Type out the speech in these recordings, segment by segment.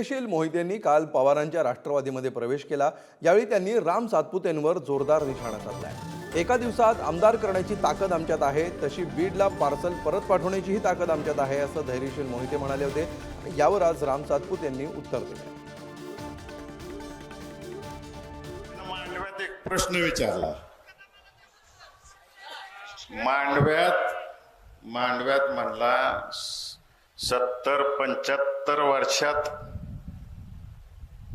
धैर्यशील मोहितेंनी काल पवारांच्या राष्ट्रवादीमध्ये प्रवेश केला. यावेळी त्यांनी राम सातपुतेंवर जोरदार निशाणा साधलाय. एका दिवसात आमदार करण्याची ताकद आमच्यात आहे तशी बीडला पार्सल परत पाठवण्याचीही ताकद आमच्यात आहे असं धैर्यशील मोहिते म्हणाले होते. यावर आज राम सातपुत यांनी उत्तर दिलं. मांडव्यात एक प्रश्न विचारला. मांडव्यात मांडव्यात म्हणला सत्तर पंच्याहत्तर वर्षात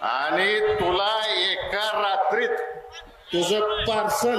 आणि तुला एका रात्रीत तुझं पार्सल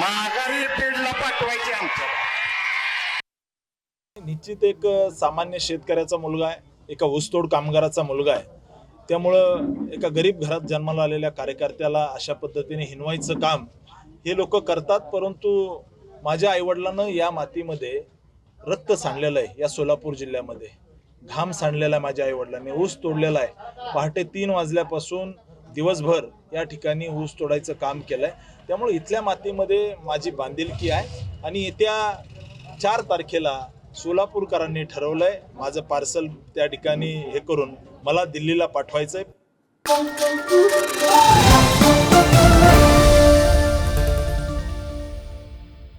माघारी पेडला पाठवायचे आमचं निश्चित एक सामान्य शेतकऱ्याचा मुलगा आहे एका ऊसतोड कामगाराचा मुलगा आहे. त्यामुळं एका गरीब घरात जन्माला आलेल्या कार्यकर्त्याला अशा पद्धतीने हिनवायचं काम हे लोक करतात परंतु माझ्या आईवडिलांना या मातीमध्ये रक्त सांडलेलं आहे या सोलापूर जिल्ह्यामध्ये. घाम सांडलेला आहे माझ्या आईवडिलांनी ऊस तोडलेला आहे. पहाटे तीन वाजल्यापासून दिवसभर या ठिकाणी ऊस तोडायचं काम केलंय. त्यामुळे इथल्या मातीमध्ये माझी बांधिलकी आहे आणि येत्या चार तारखेला सोलापूरकरांनी ठरवलंय माझं पार्सल त्या ठिकाणी हे करून मला दिल्लीला पाठवायचंय.